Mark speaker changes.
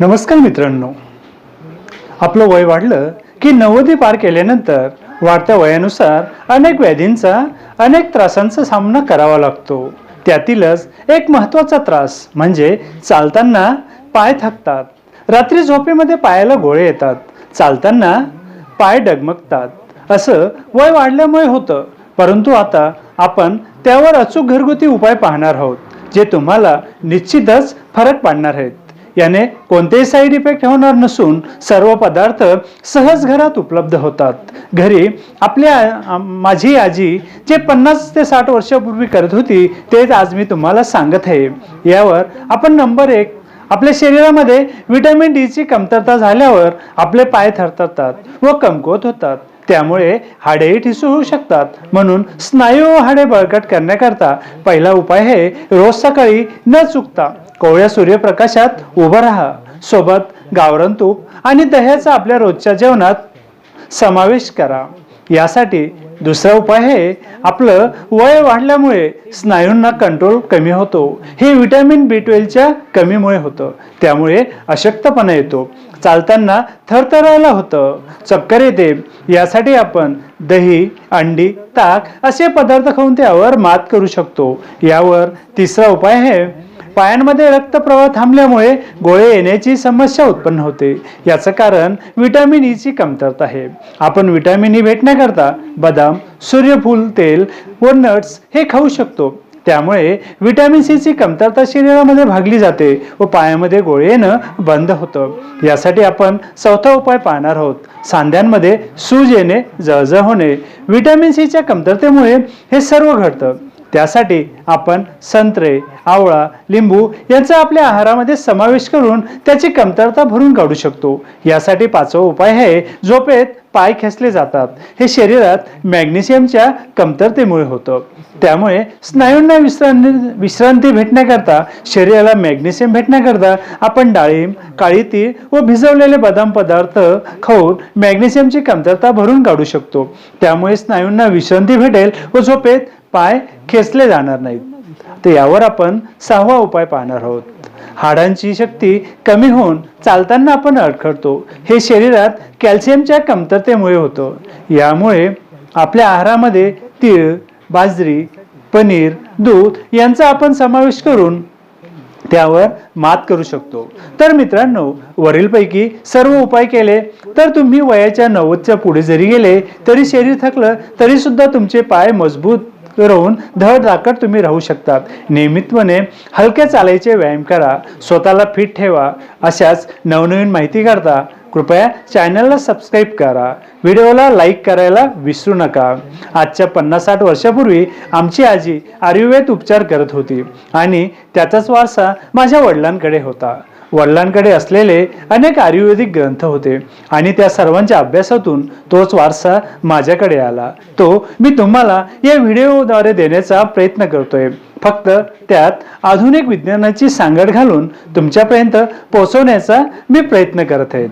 Speaker 1: नमस्कार मित्रांनो. आपलं वय वाढलं की नव्वदी पार केल्यानंतर वाढत्या वयानुसार अनेक व्याधींचा अनेक त्रासांचा सामना करावा लागतो. त्यातीलच एक महत्त्वाचा त्रास म्हणजे चालताना पाय थकतात. रात्री झोपेमध्ये पायाला गोळे येतात. चालताना पाय डगमगतात. असं वय वाढल्यामुळे होतं. परंतु आता आपण त्यावर अचूक घरगुती उपाय पाहणार आहोत जे तुम्हाला निश्चितच फरक पाडणार आहेत. याने कोणतेही साईड इफेक्ट होणार नसून सर्व पदार्थ सहज घरात उपलब्ध होतात. घरी आपल्या माझी आजी जे पन्नास ते साठ वर्षापूर्वी करत होती तेच आज मी तुम्हाला सांगत आहे. यावर आपण नंबर एक आपल्या शरीरामध्ये व्हिटॅमिन डीची कमतरता झाल्यावर आपले पाय थरथरतात व कमकुवत होतात. त्यामुळे हाडेही ठिसूळ होऊ शकतात. म्हणून स्नायू व हाडे बळकट करण्याकरता पहिला उपाय आहे रोज सकाळी न चुकता कोवळ्या सूर्यप्रकाशात उभं राहा. सोबत गावरण तूप आणि दह्याचा आपल्या रोजच्या जेवणात समावेश करा. यासाठी दुसरा उपाय आहे आपलं वय वाढल्यामुळे स्नायूंना कंट्रोल कमी होतो. हे व्हिटॅमिन बी ट्वेल्वच्या कमीमुळे होतं. त्यामुळे अशक्तपणा येतो. चालताना थरथरायला होतं. चक्कर येते. यासाठी आपण दही अंडी ताक असे पदार्थ खाऊन त्यावर मात करू शकतो. यावर तिसरा उपाय आहे पायांमध्ये रक्तप्रवाह थांबल्यामुळे गोळे येण्याची समस्या उत्पन्न होते. याचं कारण विटॅमिन ईची e कमतरता आहे. आपण विटॅमिन ई e भेटण्याकरता बदाम सूर्यफूल तेल व नट्स हे खाऊ शकतो. त्यामुळे व्हिटॅमिन सीची कमतरता शरीरामध्ये भागली जाते व पायामध्ये गोळे येणं बंद होतं. यासाठी आपण चौथा उपाय पाहणार आहोत. सांध्यांमध्ये सूज येणे जळजळ होणे. व्हिटॅमिन सीच्या कमतरतेमुळे हे सर्व घडतं. त्यासाठी आपण संत्रे आवळा लिंबू यांचा आपल्या आहारामध्ये समावेश करून त्याची कमतरता भरून काढू शकतो. यासाठी पाचवा उपाय आहे झोपेत पाय खेचले जातात. हे शरीरात मॅग्नेशियमच्या कमतरतेमुळे होतं. त्यामुळे स्नायूंना विश्रांती विश्रांती भेटण्याकरता शरीराला मॅग्नेशियम भेटण्याकरता आपण डाळिंब काळी तीळ व भिजवलेले बदाम पदार्थ खाऊन मॅग्नेशियमची कमतरता भरून काढू शकतो. त्यामुळे स्नायूंना विश्रांती भेटेल व झोपेत पाय खेचले जाणार नाहीत. तर यावर आपण सहावा उपाय पाहणार आहोत. हाडांची शक्ती कमी होऊन चालताना आपण अडखडतो हे शरीरात कॅल्शियमच्या कमतरतेमुळे होतं. यामुळे आपल्या आहारामध्ये तीळ बाजरी पनीर दूध यांचा आपण समावेश करून त्यावर मात करू शकतो. तर मित्रांनो वरीलपैकी सर्व उपाय केले तर तुम्ही वयाच्या नव्वदच्या पुढे जरी गेले तरी शरीर थकलं तरी सुद्धा तुमचे पाय मजबूत राहून धड धाकट तुम्ही राहू शकतात नियमितपणे हलक्या चालायचे व्यायाम करा स्वतःला फिट ठेवा अशाच नवनवीन माहिती काढता कृपया चॅनलला सबस्क्राईब करा. व्हिडिओला लाईक करायला विसरू नका. आजच्या पन्नास साठ वर्षापूर्वी आमची आजी आयुर्वेद उपचार करत होती आणि त्याचाच वारसा माझ्या वडिलांकडे होता. वडिलांकडे असलेले अनेक आयुर्वेदिक ग्रंथ होते आणि त्या सर्वांच्या अभ्यासातून तोच वारसा माझ्याकडे आला. तो मी तुम्हाला या व्हिडिओद्वारे देण्याचा प्रयत्न करतोय. फक्त त्यात आधुनिक विज्ञानाची सांगड घालून तुमच्यापर्यंत पोहोचवण्याचा मी प्रयत्न करत आहेत